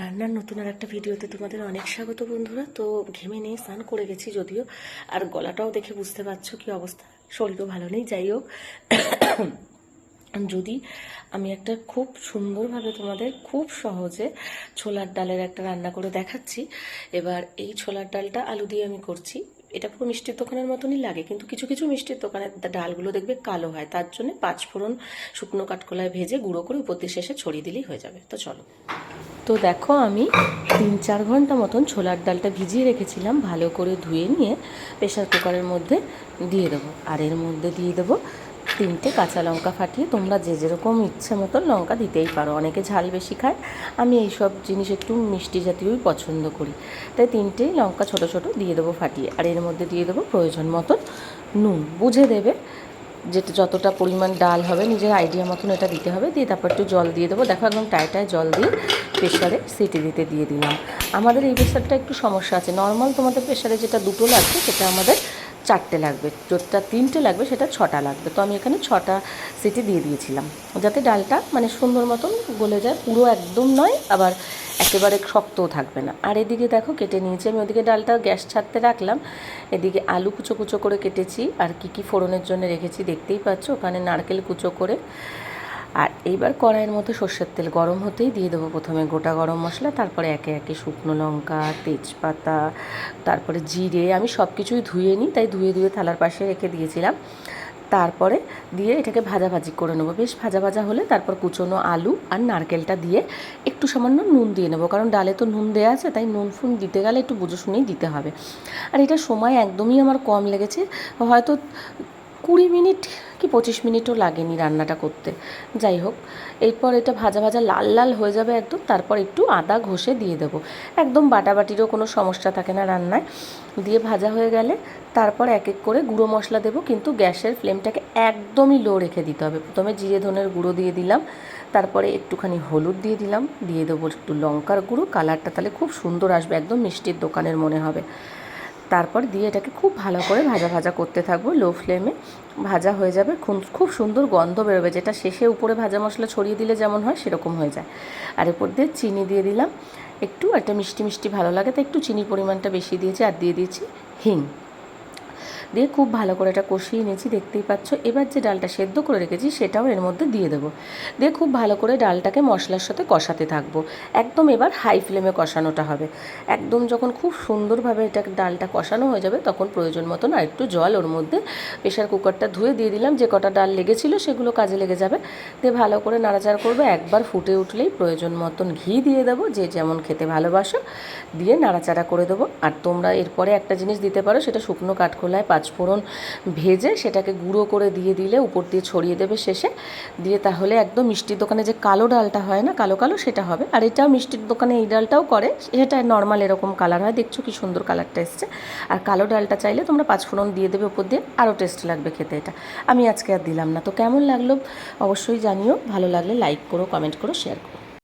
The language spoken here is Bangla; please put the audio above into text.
রান্নার নতুন আর একটা ভিডিওতে তোমাদের অনেক স্বাগত বন্ধুরা। তো ঘেমে নিয়ে স্নান করে গেছি যদিও। আর গলাটাও দেখে বুঝতে পারছ কি অবস্থা। শরীরও ভালো নেই, যাই হোক। যদি আমি একটা খুব সুন্দরভাবে তোমাদের খুব সহজে ছোলার ডালের একটা রান্না করে দেখাচ্ছি, এবার এই ছোলার ডালটা আলু দিয়ে আমি করছি। এটা পুরো মিষ্টির দোকানের মতনই লাগে, কিন্তু কিছু কিছু মিষ্টির দোকানের ডালগুলো দেখবে কালো হয়, তার জন্য পাঁচ ফোড়ন শুকনো কাঠকোলায় ভেজে গুঁড়ো করে উপর দিয়ে শেষে ছড়িয়ে দিলেই হয়ে যাবে। তো চলো। তো দেখো আমি তিন চার ঘণ্টা মতন ছোলার ডালটা ভিজিয়ে রেখেছিলাম, ভালো করে ধুয়ে নিয়ে প্রেশার কুকারের মধ্যে দিয়ে দেবো। আর এর মধ্যে দিয়ে দেবো তিনটে কাঁচা লঙ্কা ফাটিয়ে তোমরা যে যেরকম ইচ্ছে মতন লঙ্কা দিতেই পারো। অনেকে ঝাল বেশি খায়। আমি এই সব জিনিস একটু মিষ্টি জাতীয়ই পছন্দ করি। তাই তিনটেই লঙ্কা ছোট ছোট দিয়ে দেবো ফাটিয়ে। আর এর মধ্যে দিয়ে দেবো প্রয়োজন মতন নুন। বুঝে দেবে যেটা যতটা পরিমাণ ডাল হবে, নিজের আইডিয়া মতন এটা দিতে হবে। দিয়ে তারপর একটু জল দিয়ে দেবো। দেখো একদম টাইটায় জল দিয়ে প্রেশারে সিটি দিতে দিয়ে দিলাম। আমাদের এই প্রেশারটা একটু সমস্যা আছে। নর্মাল তোমাদের প্রেশারে যেটা দুটো লাগবে সেটা আমাদের চারটে লাগবে। যেটা তিনটে লাগবে, সেটা ছটা লাগবে। তো আমি এখানে ছটা সিটি দিয়ে দিয়েছিলাম। যাতে ডালটা মানে সুন্দর মতন গলে যায়, পুরো একদম নয়, আবার একেবারে শক্তও থাকবে না। আর এদিকে দেখো কেটে নিয়েছি। আমি ওদিকে ডালটা গ্যাস ছাড়তে রাখলাম। এদিকে আলু কুচো কুচো করে কেটেছি। আর কি কি ফোড়নের জন্য রেখেছি দেখতেই পাচ্ছ। ওখানে নারকেল কুচো করে আর এইবার কড়াইয়ের মধ্যে সর্ষের তেল গরম হতেই দিয়ে দেবো প্রথমে গোটা গরম মশলা, তারপরে একে একে শুকনো লঙ্কা, তেজপাতা, তারপরে জিরে, আমি সব কিছুই ধুয়ে নিই, তাই ধুয়ে ধুয়ে থালার পাশে রেখে দিয়েছিলাম। তারপরে দিয়ে এটাকে ভাজাভাজি করে নেব। বেশ ভাজা ভাজা হলে তারপর কুচোনো আলু আর নারকেলটা দিয়ে একটু সামান্য নুন দিয়ে নেব, কারণ ডালে তো নুন দেওয়া আছে, তাই নুন ফুন দিতে গেলে একটু বুঝে শুনেই দিতে হবে। আর এটা সময় একদমই আমার কম লেগেছে, হয়তো কুড়ি মিনিট কি পঁচিশ মিনিটও লাগেনি রান্নাটা করতে। যাই হোক, এরপর এটা ভাজা ভাজা লাল লাল হয়ে যাবে একদম, তারপর একটু আদা ঘষে দিয়ে দেবো। একদম বাটাবাটিরও কোনো সমস্যা থাকে না রান্নায়। দিয়ে ভাজা হয়ে গেলে তারপর এক এক করে গুঁড়ো মশলা দেবো, কিন্তু গ্যাসের ফ্লেমটাকে একদমই লো রেখে দিতে হবে। প্রথমে জিরে ধনের গুঁড়ো দিয়ে দিলাম, তারপরে একটুখানি হলুদ দিয়ে দিলাম, দিয়ে দেবো একটু লঙ্কার গুঁড়ো, কালারটা তাহলে খুব সুন্দর আসবে, একদম মিষ্টির দোকানের মনে হবে। তারপর দিয়ে এটাকে খুব ভালো করে ভাজা ভাজা করতে থাকব লো ফ্লেমে ভাজা হয়ে যাবে খুব সুন্দর গন্ধ বেরোবে, যেটা শেষে উপরে ভাজা মশলা ছড়িয়ে দিলে যেমন হয় সেরকম হয়ে যায়। আর এরপর দিয়ে চিনি দিয়ে দিলাম। একটু একটা মিষ্টি মিষ্টি ভালো লাগে তো একটু চিনির পরিমাণটা বেশি দিয়েছি, আর দিয়ে দিয়েছি হিং। দিয়ে খুব ভালো করে এটা কষিয়ে নিয়েছি দেখতেই পাচ্ছ। এবার যে ডালটা সেদ্ধ করে রেখেছি সেটাও এর মধ্যে দিয়ে দেবো। দিয়ে খুব ভালো করে ডালটাকে মশলার সাথে কষাতে থাকব। একদম এবার হাই ফ্লেমে কষানোটা হবে। একদম যখন খুব সুন্দরভাবে এটা ডালটা কষানো হয়ে যাবে, তখন প্রয়োজন মতন আর একটু জল ওর মধ্যে প্রেশার কুকারটা ধুয়ে দিয়ে দিলাম। যে কটা ডাল লেগেছিলো সেগুলো কাজে লেগে যাবে। দিয়ে ভালো করে নাড়াচাড়া করবে। একবার ফুটে উঠলেই প্রয়োজন মতন ঘি দিয়ে দেবো। যে যেমন খেতে ভালোবাসো, দিয়ে নাড়াচাড়া করে দেবো। আর তোমরা এরপরে একটা জিনিস দিতে পারো, সেটা শুকনো কাঠখোলায় পাঁচফোড়ন ভেজে সেটাকে গুঁড়ো করে দিয়ে দিলে উপর দিয়ে ছড়িয়ে দেবে শেষে। দিয়ে তাহলে একদম মিষ্টির দোকানে যে কালো ডালটা হয় না, কালো কালো সেটা হবে। আর এটাও মিষ্টির দোকানে এই ডালটাও করে, সেটা নর্মাল এরকম কালার হয়। দেখছ কি সুন্দর কালারটা এসছে। আর কালো ডালটা চাইলে তোমরা পাঁচফোড়ন দিয়ে দেবে উপর দিয়ে, আরও টেস্ট লাগবে খেতে এটা। আমি আজকে আর দিলাম না। তো কেমন লাগল অবশ্যই জানিও। ভালো লাগলে লাইক করো, কমেন্ট করো, শেয়ার করো।